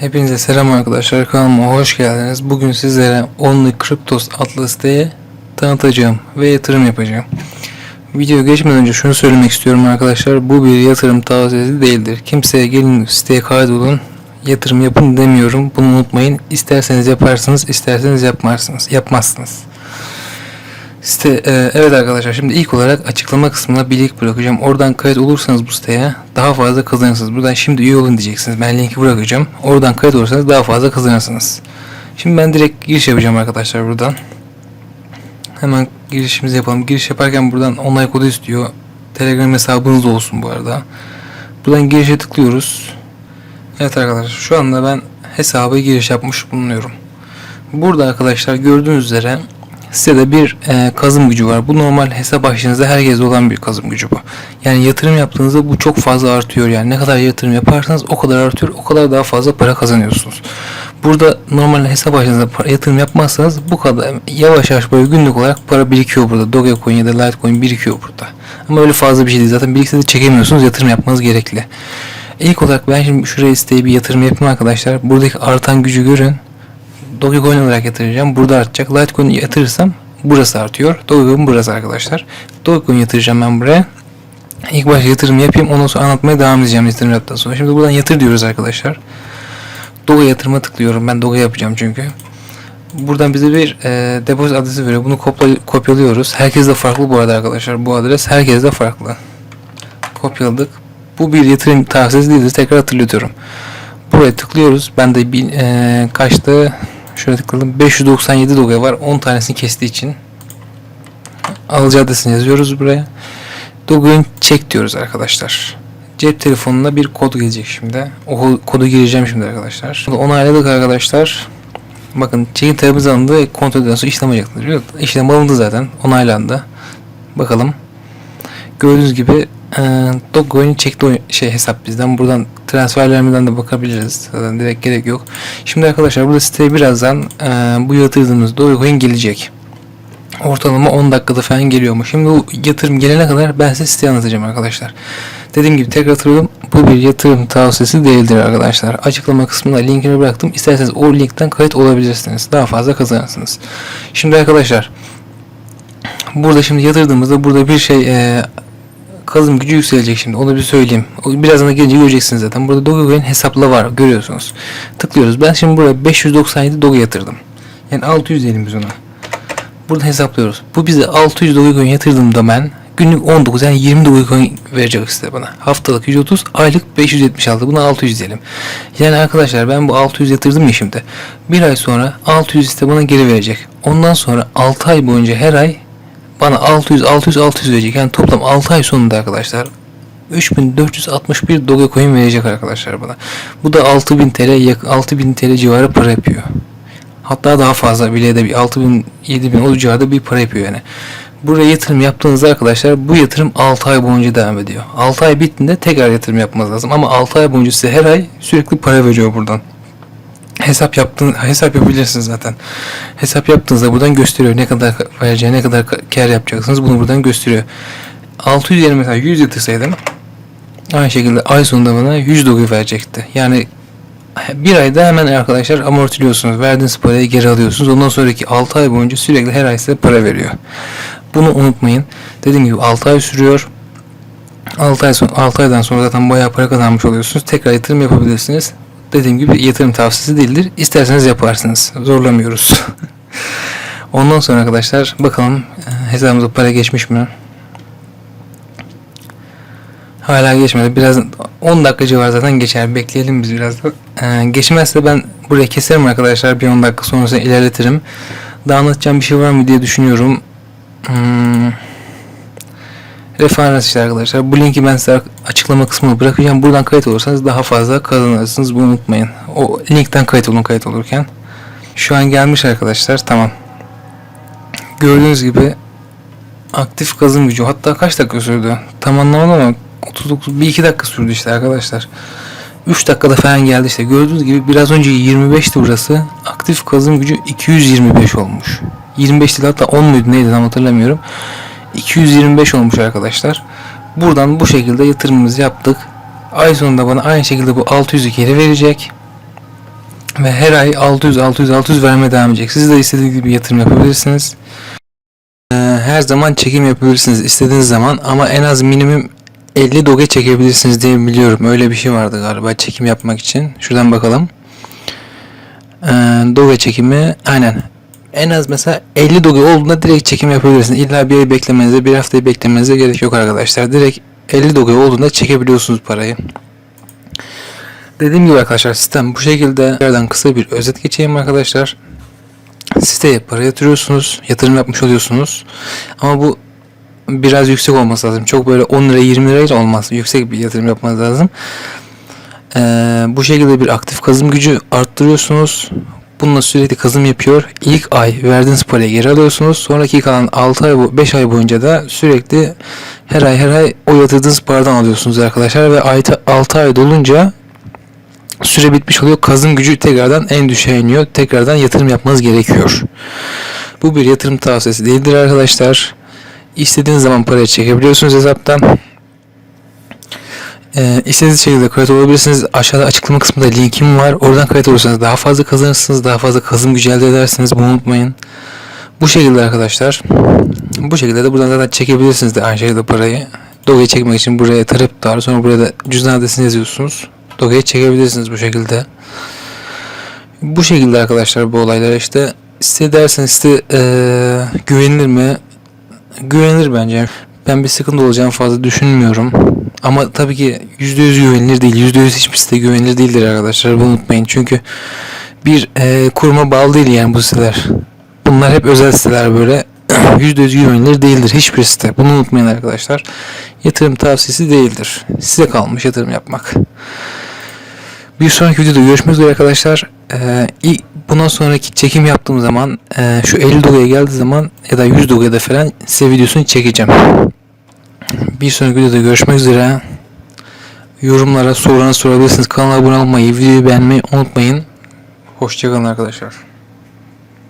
Hepinize selam arkadaşlar kanalıma hoş geldiniz. Bugün sizlere Only Cryptos adlı siteyi tanıtacağım ve yatırım yapacağım. Video geçmeden önce şunu söylemek istiyorum arkadaşlar. Bu bir yatırım tavsiyesi değildir. Kimseye gelin siteye kaydolun yatırım yapın demiyorum. Bunu unutmayın. İsterseniz yaparsınız, isterseniz yapmazsınız. Yapmazsınız. Site, e, evet arkadaşlar şimdi ilk olarak açıklama kısmına bir link bırakacağım. Oradan kayıt olursanız bu siteye daha fazla kazanırsınız. Buradan şimdi üye olun diyeceksiniz. Ben linki bırakacağım. Oradan kayıt olursanız daha fazla kazanırsınız. Şimdi ben direkt giriş yapacağım arkadaşlar buradan. Hemen girişimizi yapalım. Giriş yaparken buradan onay kodu istiyor. Telegram hesabınız olsun bu arada. Buradan girişe tıklıyoruz. Evet arkadaşlar şu anda ben hesaba giriş yapmış bulunuyorum. Burada arkadaşlar gördüğünüz üzere sitede bir e, kazım gücü var. Bu normal hesap başınızda herkeste olan bir kazım gücü bu. Yani yatırım yaptığınızda bu çok fazla artıyor. Yani ne kadar yatırım yaparsanız o kadar artıyor. O kadar daha fazla para kazanıyorsunuz. Burada normal hesap başınızda para, yatırım yapmazsanız bu kadar yavaş yavaş böyle günlük olarak para birikiyor burada. Dogecoin ya da Litecoin birikiyor burada. Ama öyle fazla bir şey değil. Zaten birikse de çekemiyorsunuz. Yatırım yapmanız gerekli. İlk olarak ben şimdi şuraya siteye bir yatırım yapayım arkadaşlar. Buradaki artan gücü görün. Dogecoin olarak yatıracağım. Burada artacak. Litecoin yatırırsam burası artıyor. Dogecoin burası arkadaşlar. Dogecoin yatıracağım ben buraya. İlk başta yatırım yapayım. Ondan sonra anlatmaya devam edeceğim yatırım yaptıktan sonra. Şimdi buradan yatır diyoruz arkadaşlar. Doge yatırıma tıklıyorum. Ben Doge yapacağım çünkü. Buradan bize bir e, depozit adresi veriyor. Bunu kopla- kopyalıyoruz. Herkes de farklı bu arada arkadaşlar. Bu adres herkes de farklı. Kopyaladık. Bu bir yatırım tavsiyesi değildir. Tekrar hatırlatıyorum. Buraya tıklıyoruz. Ben de bir, e, kaçtı? Şöyle tıkladım. 597 doge var. 10 tanesini kestiği için. Alıcı adresini yazıyoruz buraya. Doge'un çek diyoruz arkadaşlar. Cep telefonuna bir kod gelecek şimdi. O kodu gireceğim şimdi arkadaşlar. Onayladık arkadaşlar. Bakın çekin tarafımız alındı. Kontrol eden sonra işlem alacaktır. İşlem alındı zaten. Onaylandı. Bakalım. Gördüğünüz gibi e, Dogecoin çekti o şey hesap bizden. Buradan transferlerimizden de bakabiliriz. Zaten direkt gerek yok. Şimdi arkadaşlar burada siteye birazdan e, bu yatırdığımız Dogecoin gelecek. Ortalama 10 dakikada falan geliyormuş. Şimdi bu yatırım gelene kadar ben size siteyi anlatacağım arkadaşlar. Dediğim gibi tekrar hatırlıyorum. Bu bir yatırım tavsiyesi değildir arkadaşlar. Açıklama kısmına linkini bıraktım. İsterseniz o linkten kayıt olabilirsiniz. Daha fazla kazanırsınız. Şimdi arkadaşlar burada şimdi yatırdığımızda burada bir şey e, kazım gücü yükselecek şimdi. Onu bir söyleyeyim. Birazdan da gelince göreceksiniz zaten. Burada Dogecoin hesapla var. Görüyorsunuz. Tıklıyoruz. Ben şimdi buraya 597 Doge yatırdım. Yani 600 diyelim biz ona. Burada hesaplıyoruz. Bu bize 600 Dogecoin yatırdığımda ben günlük 19 yani 20 Dogecoin verecek size bana. Haftalık 130, aylık 576. Buna 600 diyelim. Yani arkadaşlar ben bu 600 yatırdım ya şimdi. Bir ay sonra 600 iste bana geri verecek. Ondan sonra 6 ay boyunca her ay bana 600 600 600 verecek. Yani toplam 6 ay sonunda arkadaşlar 3461 Dogecoin verecek arkadaşlar bana. Bu da 6000 TL yak 6000 TL civarı para yapıyor. Hatta daha fazla bile de bir 6000 7000 o civarda bir para yapıyor yani. Buraya yatırım yaptığınızda arkadaşlar bu yatırım 6 ay boyunca devam ediyor. 6 ay bittiğinde tekrar yatırım yapmanız lazım ama 6 ay boyunca size her ay sürekli para veriyor buradan. Hesap yaptığın hesap yapabilirsiniz zaten. Hesap yaptığınızda buradan gösteriyor ne kadar vereceği, ne kadar kar yapacaksınız bunu buradan gösteriyor. 600 yerine mesela 100 yatırsaydım aynı şekilde ay sonunda bana 100 doge verecekti. Yani bir ayda hemen arkadaşlar amortiliyorsunuz. Verdiğiniz parayı geri alıyorsunuz. Ondan sonraki 6 ay boyunca sürekli her ay size para veriyor. Bunu unutmayın. Dediğim gibi 6 ay sürüyor. 6 ay son, 6 aydan sonra zaten bayağı para kazanmış oluyorsunuz. Tekrar yatırım yapabilirsiniz. Dediğim gibi yatırım tavsiyesi değildir. İsterseniz yaparsınız. Zorlamıyoruz. Ondan sonra arkadaşlar bakalım e, hesabımıza para geçmiş mi? Hala geçmedi. Biraz 10 dakika civarı zaten geçer. Bekleyelim biz biraz da. Ee, geçmezse ben buraya keserim arkadaşlar. Bir 10 dakika sonrasında ilerletirim. Daha anlatacağım bir şey var mı diye düşünüyorum. Hmm. Referans işte arkadaşlar. Bu linki ben size açıklama kısmına bırakacağım. Buradan kayıt olursanız daha fazla kazanırsınız. Bunu unutmayın. O linkten kayıt olun kayıt olurken. Şu an gelmiş arkadaşlar. Tamam. Gördüğünüz gibi aktif kazım gücü. Hatta kaç dakika sürdü? Tam anlamadım ama 39 bir iki dakika sürdü işte arkadaşlar. 3 dakikada falan geldi işte. Gördüğünüz gibi biraz önce 25'ti burası. Aktif kazım gücü 225 olmuş. 25 değil hatta 10 muydu neydi tam hatırlamıyorum. 225 olmuş arkadaşlar. Buradan bu şekilde yatırımımızı yaptık. Ay sonunda bana aynı şekilde bu 600'ü geri verecek. Ve her ay 600 600 600 vermeye devam edecek. Siz de istediğiniz gibi yatırım yapabilirsiniz. Ee, her zaman çekim yapabilirsiniz istediğiniz zaman ama en az minimum 50 doge çekebilirsiniz diye biliyorum. Öyle bir şey vardı galiba çekim yapmak için. Şuradan bakalım. Ee, doge çekimi aynen. En az mesela 50 doge olduğunda direkt çekim yapabilirsiniz. İlla bir ay beklemenize, bir haftayı beklemenize gerek yok arkadaşlar. Direkt 50 doge olduğunda çekebiliyorsunuz parayı. Dediğim gibi arkadaşlar sistem bu şekilde. Yerden kısa bir özet geçeyim arkadaşlar. Siteye para yatırıyorsunuz, yatırım yapmış oluyorsunuz. Ama bu biraz yüksek olması lazım. Çok böyle 10 lira 20 lirayla olmaz. Yüksek bir yatırım yapmanız lazım. Ee, bu şekilde bir aktif kazım gücü arttırıyorsunuz. Bununla sürekli kazım yapıyor. İlk ay verdiğiniz parayı geri alıyorsunuz. Sonraki kalan 6 ay, 5 ay boyunca da sürekli her ay her ay o yatırdığınız paradan alıyorsunuz arkadaşlar. Ve 6 ay dolunca süre bitmiş oluyor. Kazım gücü tekrardan en düşüğe iniyor. Tekrardan yatırım yapmanız gerekiyor. Bu bir yatırım tavsiyesi değildir arkadaşlar. İstediğiniz zaman parayı çekebiliyorsunuz hesaptan. Ee, istediğiniz şekilde kayıt olabilirsiniz. Aşağıda açıklama kısmında linkim var. Oradan kayıt olursanız daha fazla kazanırsınız. Daha fazla kazım gücü elde edersiniz. Bunu unutmayın. Bu şekilde arkadaşlar. Bu şekilde de buradan zaten çekebilirsiniz de aynı şekilde parayı. Doge'yi çekmek için buraya daha sonra buraya da cüzdan adresini yazıyorsunuz. Doge'yi çekebilirsiniz bu şekilde. Bu şekilde arkadaşlar bu olaylar işte site derseniz site eee, güvenilir mi? Güvenilir bence. Ben bir sıkıntı olacağını fazla düşünmüyorum. Ama tabii ki %100 güvenilir değil. %100 hiçbir site güvenilir değildir arkadaşlar. Bunu unutmayın. Çünkü bir eee, kuruma bağlı değil yani bu siteler. Bunlar hep özel siteler böyle. %100 güvenilir değildir hiçbir site. Bunu unutmayın arkadaşlar. Yatırım tavsiyesi değildir. Size kalmış yatırım yapmak. Bir sonraki videoda görüşmek üzere arkadaşlar. Ee, bundan sonraki çekim yaptığım zaman e, şu 50 dolayı geldiği zaman ya da 100 dolayı da falan size videosunu çekeceğim. Bir sonraki videoda görüşmek üzere. Yorumlara sorularınızı sorabilirsiniz. Kanala abone olmayı, videoyu beğenmeyi unutmayın. Hoşçakalın arkadaşlar.